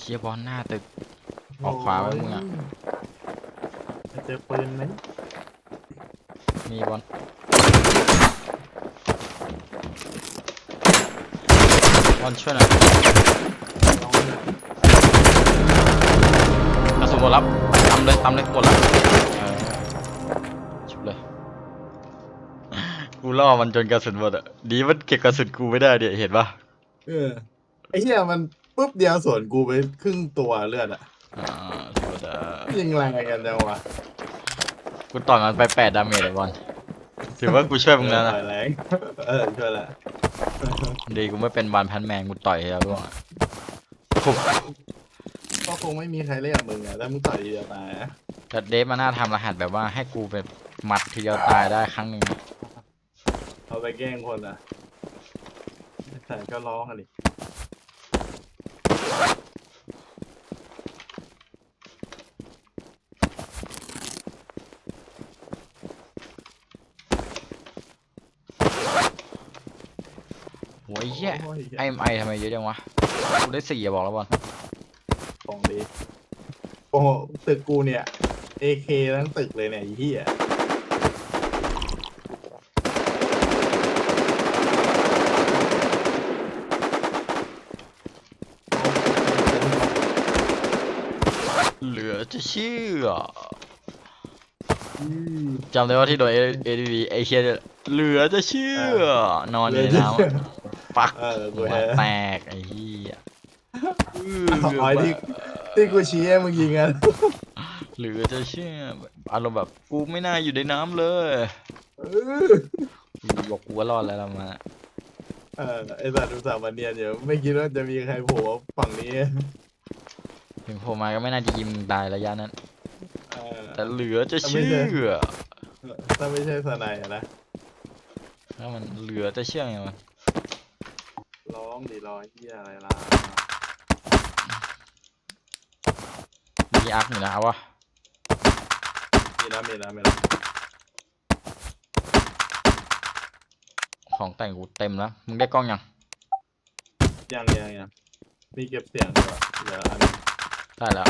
เชียบอลหน้าตึก ออกขวาไว้มึงอะ จะเจอปืนไหมมีบอลบอลช่วยหน่อยลองดูกระสุนหมดแล้วตำเลยตำเลยหมดแล้วเออชุบเลย กูล่อมันจนกระสุนหมดอะดีมันเก็บกระสุนกูไม่ได้เดี๋ยเห็นปะเออไอ้เหี้ยมัน ปุ๊บเดียวสวนกูไปครึ่งตัวเลือดอะอ่าธรรมดายิงแรงกันจังวะกูต่อยมันไปแปดดาเมจเลยบอลถือว่ากูช่วยมึงแล้วนะต่อยแรงเออช่วยละดีกูไม่เป็นวันพันแมนกูต่อยแล้วร่วงอะปุ๊บก็คงไม่มีใครเล่นกับมึงอะถ้ามึงต่อยทีเดียวตายอะแต่เดฟมาน่าทำรหัสแบบว่าให้กูเป็นหมัดทีเดียวตายได้ครั้งหนึ่งอะเอาไปแกล้งคนอะแต่ก็ร้องอะดิ เหี้ยโอ้ยไอเอ็มไอทำไมเยอะจังวะกูได้สี่อะบอกแล้วบอลของดีโอ้โหตึกกูเนี่ยเอเคทั้งตึกเลยเนี่ยไอ้เหี้ยเหลือจะเชื่ออืมจำได้ว่าที่โดนเอดีบีไอเคียเหลือจะเชื่อ นอนอยู่ในน้ำ ปักเออกูหัวแฮะแตกไอ้เหี้ยอ๋อที่ที่กูชี้ให้มึงยิงอะเหลือจะเชื่ออารมณ์แบบกูไม่น่าอยู่ในน้ำเลยเออกูบอกกูว่ารอดแล้วละมาเออไอ้สัตว์ดูสามวันเนียนเดี๋ยวไม่คิดว่าจะมีใครโผล่ฝั่งนี้ถึงโผล่มาก็ไม่น่าจะยิงมึงตายระยะนั้น เออ แต่เหลือจะเชื่อถ้าไม่ใช่สไนด์อะนะ ถ้ามันเหลือจะเชื่อไงวะ ร้องดีร้อยเฮียอะไรล่ะมีอาร์คอยู่นะเอาวะมีแล้วมีแล้วมีแล้วของแต่งกูเต็มแล้ว มึงได้กล้องยัง ยังยังยังมีเก็บเสียงด้วยเดี๋ยวอันนี้ได้แล้ว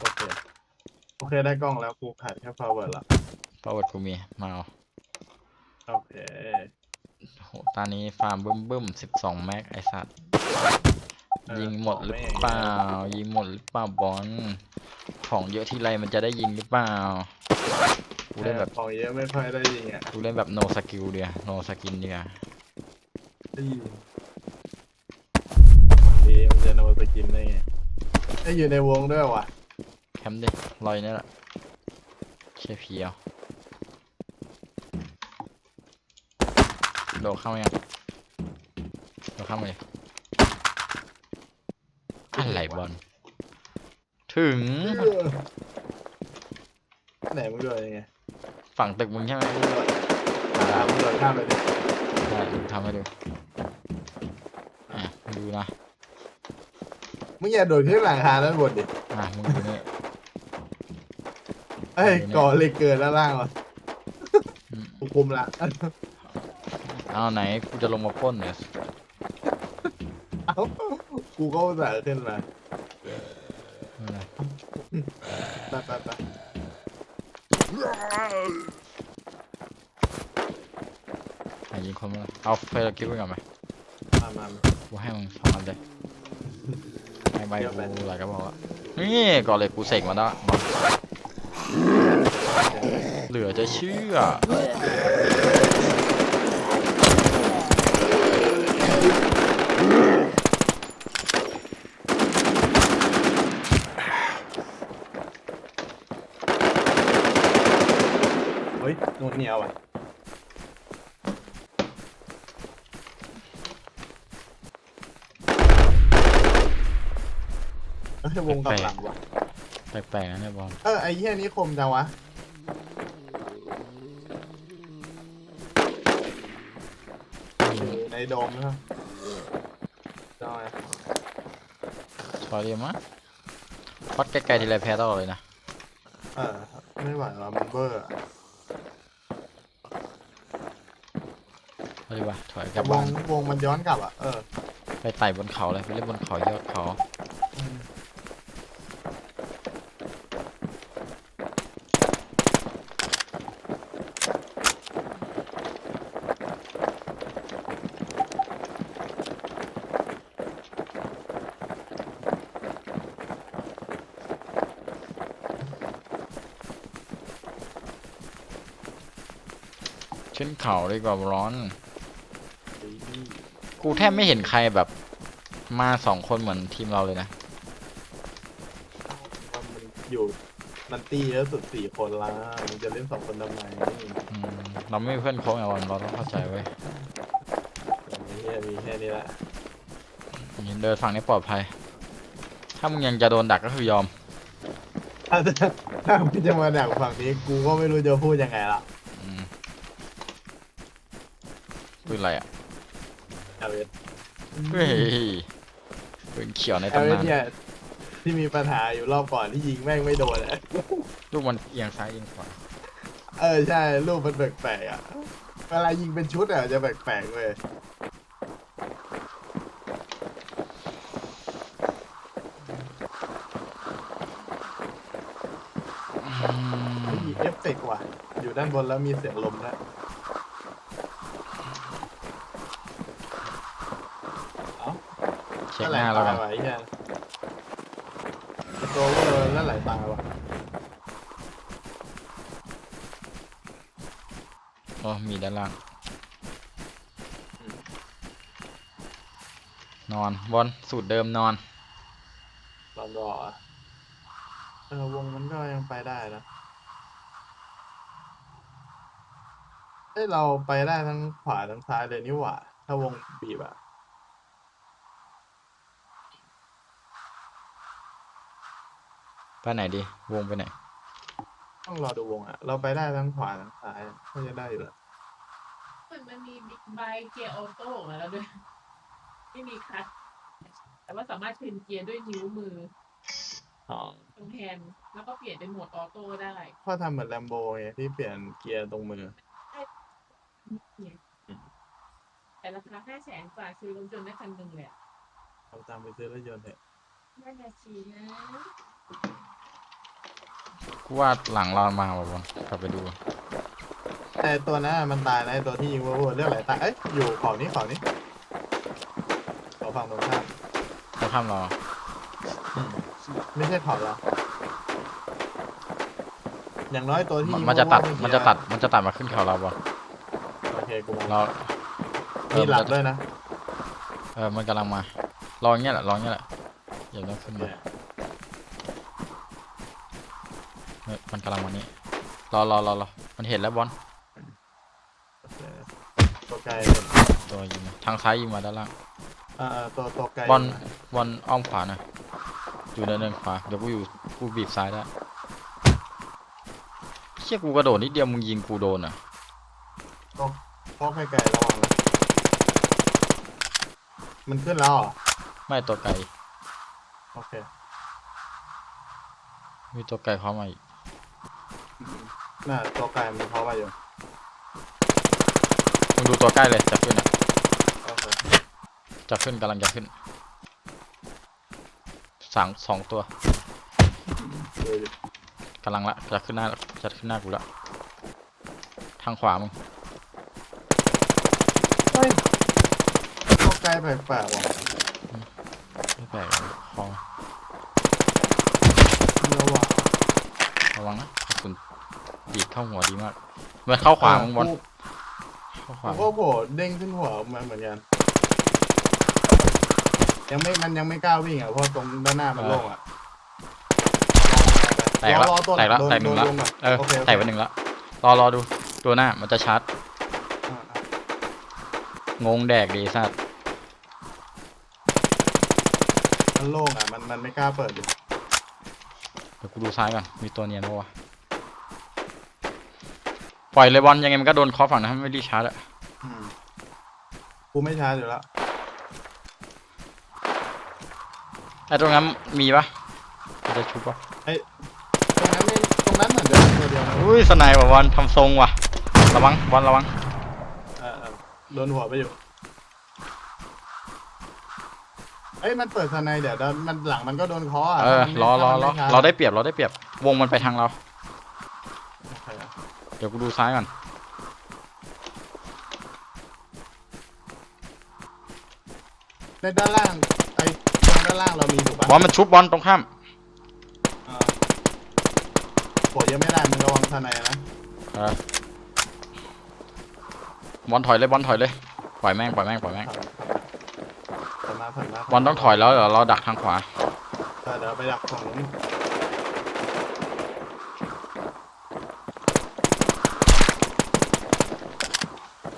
โอเคโอเคได้กล้องแล้วกูขาดแค่ power ละ ประวัติกูมี มาเอา โอเค โหตอนนี้ฟาร์มบึ้มบึ้มสิบสองแม็กไอสัตว์เออยิงหมดหรือของแม่งเปล่า ยิงหมดหรือเปล่าบอลของเยอะที่ไรมันจะได้ยิงหรือเปล่ากูเล่นแบบของเยอะไม่ค่อยได้ยิงอะกูเล่นแบบ no skill เดียว no skin เดียวได้ยิงดีมันจะโนสกินได้ไงไอ้อยู่ในวงด้วยวะแคมป์ดิลอยนี่แหละเชี่ยเพียว โดดเข้ามายังโดดเข้ามาเลยอะไรบอลถึง ไหนมึงด้วยยังไงฝั่งตึกมึงใช่ไหมมึงด้วยอ่ามึงด้วยข้ามไปดิได้ดูทำให้ดูอะมึงดูนะมึงอย่าโดดขึ้นหลังคาด้านบนดิอะมึงดูนี่เอ้ยเดี๋ยวนี้ก่อเหล็กเกินด้านล่างวะอืมกูคุมละ เอาไหนกูจะลงมาปล้นเนี่ยเอ้ากูก็อุตส่าห์ขึ้นมาไม่เป็นไรไปไปไปหายิงคนมาเอาเฟรคิดไว้ก่อนไหมมามามา กูให้มึงสองอันเลยไอ้ใบเดี๋ยวไปกูอะไรก็บอกว่านี่ก่อนเลยกูเสกมาแล้วบอลเหลือจะเชื่อ เฮ้ยนู่นเหนียวอะเอ้ยวงกลับหลังวะแปลกๆนะเนี่ยบอลเออไอ้เหี้ยนี้คมจังวะ อยู่ในโดมนะครับจอยสวยดีมั้ยพัดใกล้ๆทีไรแพ้ตลอดเลยนะ เออ ไม่ไหวแล้วมันเบอร์อะ เอาดีวะถอยกลับบ้างนวงมันย้อนกลับอะ เออไปไต่บนเขาเลยไปเล่นบนเขายอดเขาอืมขึ้นเขาดีกว่าร้อน กูแทบไม่เห็นใครแบบ มาสองคนเหมือนทีมเราเลยนะ มันอยู่มันตีเยอะสุดสี่คนละมันจะเล่นสองคนทำไมอืมเราไม่มีเพื่อนโค้งไงวันเราต้องเข้าใจเว้ยมีแค่มีแค่นี้แหละอย่างนี้เดินฝั่งนี้ปลอดภัย ถ้ามึงยังจะโดนดักก็คือยอม ถ้าจะถ้ามึงจะมาดักฝั่งนี้กูก็ไม่รู้จะพูดยังไงละอืมปืนอะไรอะ เอเวสเฮ้ยปืนเขียวในเอเวตำสนานเนี่ยที่มีปัญหาอยู่รอบก่อนที่ยิงแม่งไม่โดนอะลูกมันเอียงซ้ายเอียงขวาเออใช่รูปมันแปลกๆอะเวลายิงเป็นชุดอะจะแปลกๆเว้ยอืมเฮ้ยมีเอฟเฟกต์ว่ะ อยู่ด้านบนแล้วมีเสียงลมนะเอ้า เช็คหน้าแล้วกันไหลตยว่ะไอ้เหี้ยโดเวอร์แล้วไหลตาว่ะโอ้มีด้านล่าง นอนบอลสูตรเดิมนอนรอนรออะเออวงมันก็ยังไปได้นะเอ้ยเราไปได้ทั้งขวาทั้งซ้ายเลยนี่หว่า ถ้าวงบีบอะ ไปไหนดี วงไปไหน ต้องรอดูวงอะ เราไปได้ทั้งขวาทั้งซ้ายก็จะได้อยู่แล้วเหมือนมันมีบิ๊กไบค์เกียร์ออโต้ออกมาแล้วด้วย ไม่มีคลัตช์แต่ว่าสามารถเปลี่ยนเกียร์ด้วยนิ้วมืออ๋อตรงแฮนด์แล้วก็เปลี่ยนเป็นโหมดออโต้ได้พ่อทำเหมือนแลมโบไงที่เปลี่ยนเกียร์ตรงมือแต่ราคาห้าแสนกว่าซื้อรถยนต์ได้คันหนึ่งเลยอะเราตามไปซื้อรถยนต์เถอะ น่าจะชีนะ กูว่าหลังเรามาว่ะบอลกลับไปดูแต่ตัวนั้นอะมันตายนะไอ้ตัวที่ยิงวัวๆเรื่องอะไรตายเอ้ยอยู่เขอนี้เขอนี้เขอฝั่งตรงข้ามเขาข้ามเราไม่ใช่เขอเราอย่างน้อยตัวที่มันยิงมันจะตัดวัวๆเอมันกี้จะตัด มันจะตัดมาขึ้นเขาเราบอลโอเคกูมาเราเอมีอหลัมักนจะด้วยนะเออมันกำลังมาลองเงี้ยแหละลองเงี้ยแหละอย่าต้องขึ้นมา เออมันกำลังมานี่รอรอรอรอมันเห็นแล้วบอลโอเคตัวไกลตัวยิงมาทางซ้ายยิงมาด้านล่าง อ่าตัวตัวไกลบอลบอลอ้อมขวาหน่อยอยู่เนินเนินขวา เดี๋ยวกูอยู่กูบีบซ้ายได้เชี่ยกูกระโดดนิดเดียวมึงยิงกูโดนอะพอกไกลๆระวังนะมันขึ้นแล้วเหรอไม่ตัวไกล โอเค มีตัวไกลเข้ามาอีก น่าตัวไกลมันเข้าไปอยู่มึงดูตัวใกล้เลยจะขึ้นอะโอเคจะขึ้นกำลังจะขึ้นสองสองตัวดูดิกำลังละจะขึ้นหน้าจะขึ้นหน้ากูละทางขวามึงเฮ้ยตัวไกลแปลกๆว่ะไม่แปลกคอเยอะว่ะระวังนะกระสุน ดีดเข้าหัวดีมาก มันเข้าขวามึงบอลกูเข้าขผวามก็โผล่เด้งขึ้นหัวมาเหมือนกัน ยังไม่ มันยังไม่กล้าวิ่งอะ เพราะตรงด้านหน้ามันโล่งอะ แตกละรอตัวแตกละโดนแตกหนึ่งละโดนก่อนเออโอเคโอเค แตกไปหนึ่งละรอรอดู ตัวหน้ามันจะชาร์จอ่าอ่างงแดกดีสัตว์มันโล่งอะ มันมันไม่กล้าเปิดดิเดี๋ยวกูดูซ้ายก่อนมีตัวเนียนปะวะ ปล่อยเลยบอลยังไงมันก็โดนเคอฝั่งนะไม่รีบชาร์จอะอืมกูไม่ช้าอยู่แล้ว ไอ้ตรงนั้นมีปะมันจะชุบปะตรงนั้นไม่ตรงนั้นเหมือนจะมีตัวเดียวนะอุ้ยสไนด์ว่ะบอลทำทรงว่ะระวังบอลระวังเออเออโดนหัวไปอยู่เอ้ยมันเปิดทนายเดี๋ยวเดี๋ยวมันหลังมันก็โดนเคออะเออถ้ามันรอรอรอถ้ามันม่ช้เราได้เปรียบเราได้เปรียบวงมันไปทางเราโอเคเดี๋ยวกูดูซ้ายก่อน ในด้านล่างไอ้ตรงด้านล่างเรามีถูกปะบอลมันชุบบอลตรงข้ามเออโหยังไม่ได้มึงระวังทนายนะเออบอลถอยเลยบอลถอยเลย ปล่อยแม่งปล่อยแม่งปล่อยแม่ง ผ่านมาผ่านมาบอลต้องถอยแล้วเดี๋ยวเราดักทางขวา เออเดี๋ยวไปดักฝั่งนู้น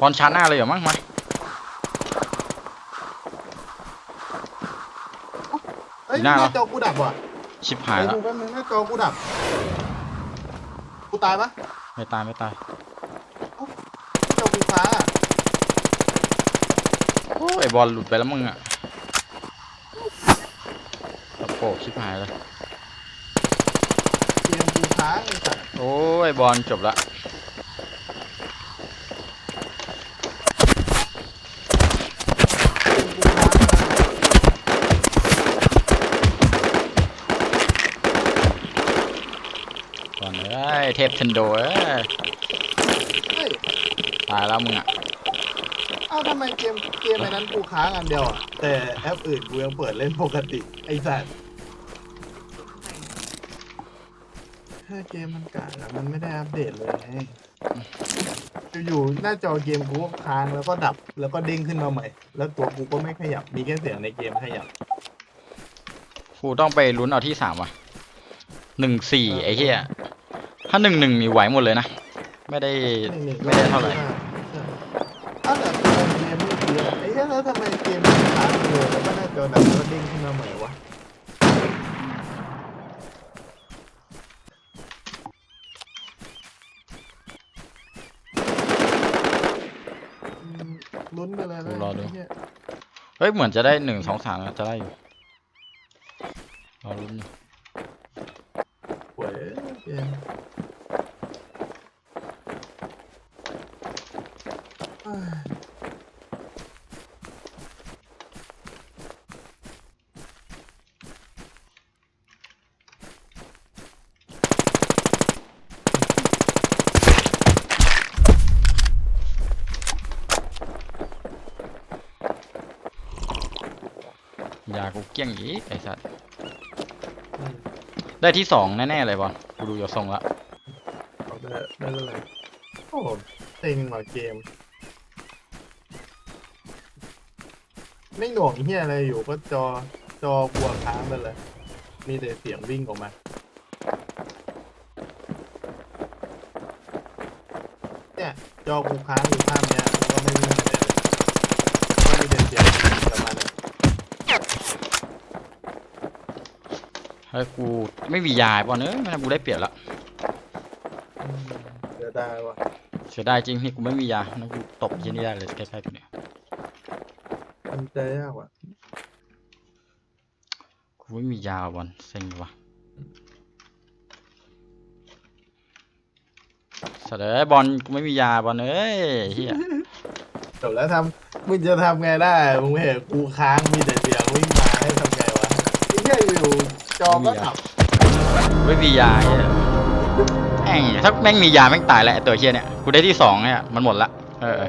อลชาร์จหน้าเลยเหรอมั้งมาเอ้ยหน้าหเหรอน้าจอกูดับว่ะชิบหายไอ้ละดูแป๊บนึงหน้าจอกูดับ กูตายปะไม่ตายไม่ตายจอกูฟ้าอะโอ้ยบอลหลุดไปแล้วมึงอะตะโปกชิบหายเลยเกมกูค้างไอ้สัสโอ้ยบอลจบละ บอลเอ้ยเทพเทนโดเอ้ยเฮ้ยตายแล้วมึงอะเอ้าทำไมเกมเกมไอ้นั้นกูค้างอันเดียวอะแต่แอปอื่นกูยังเปิดเล่นปกติไอ้สัสถ้าเกมมันกากอะมันไม่ได้อัปเดตเลยไงอยู่ๆหน้าจอเกมกูก็ค้างแล้วก็ดับแล้วก็เด้งขึ้นมาใหม่ แล้วตัวกูก็ไม่ขยับมีแค่เสียงในเกมขยับ กูต้องไปลุ้นเอาที่สามว่ะหนึ่งสี่ไอ้เหี้ย ถ้าหนึ่งหนึ่งนี่ไหวหมดเลยนะ ไม่ได้ไม่ได้เท่าไหร่อ้าแต่ตัวเกมไม่เยอะไอ้เหี้ยแล้วทำไมเกมมันค้างเลยแล้วก็หน้าจอดับก็เด้งขึ้นมาใหม่วะลุ้นไปเลยนะรอดู ไเหี้ยเฮ้ยเหมือนจะได้หนึ่งสองสามนะจะได้อยู่รอลุ้นอยู่ หวยเกม ยากูเกลี้ยงอีกไอ้สัตว์อืมได้ที่สองแน่ๆเลยบอลกูดูอย่าทรงละเอาได้ได้เลย โอ้โหเต็งว่ะเกม ไม่หน่วงเฮียอะไรอยู่ก็จอจอบัวค้างไปเลย มีแต่เสียงวิ่งออกมาเนี่ยจอกูค้างอยู่ข้างเนี้ยแล้วก็ไม่วิ่งไปเลยก็มีแต่เสียงกลับมาเล ยเฮ้ยกูไม่มียาบอลเอ้ยไม่งั้นกูได้เปรียบละอืมเสียดายว่ะเสียดายจริงนี่กูไม่มียานั่นกูตบที่นี่ได้เลยใกล้ๆกูเนี่ยมันใจยากว่ะกูไม่มียาบอลเซ็งว่ะสัตว์เอ้ยบอลกูไม่มียาบอลเอ้ยเฮียจบแล้วทำมึงจะทำไงได้มึงไม่เห็นกูค้างมีแต่เสียงวิ่งมาให้ทำไงวะไอ้เหี้ยอยู่ๆ จอก็ขับไม่มียาเฮียแม่งถ้าแม่งมียาแม่งตายแล้วไอ้ตัวเชียเนี่ย กูได้ที่สองเนี่ยมันหมดละ เออ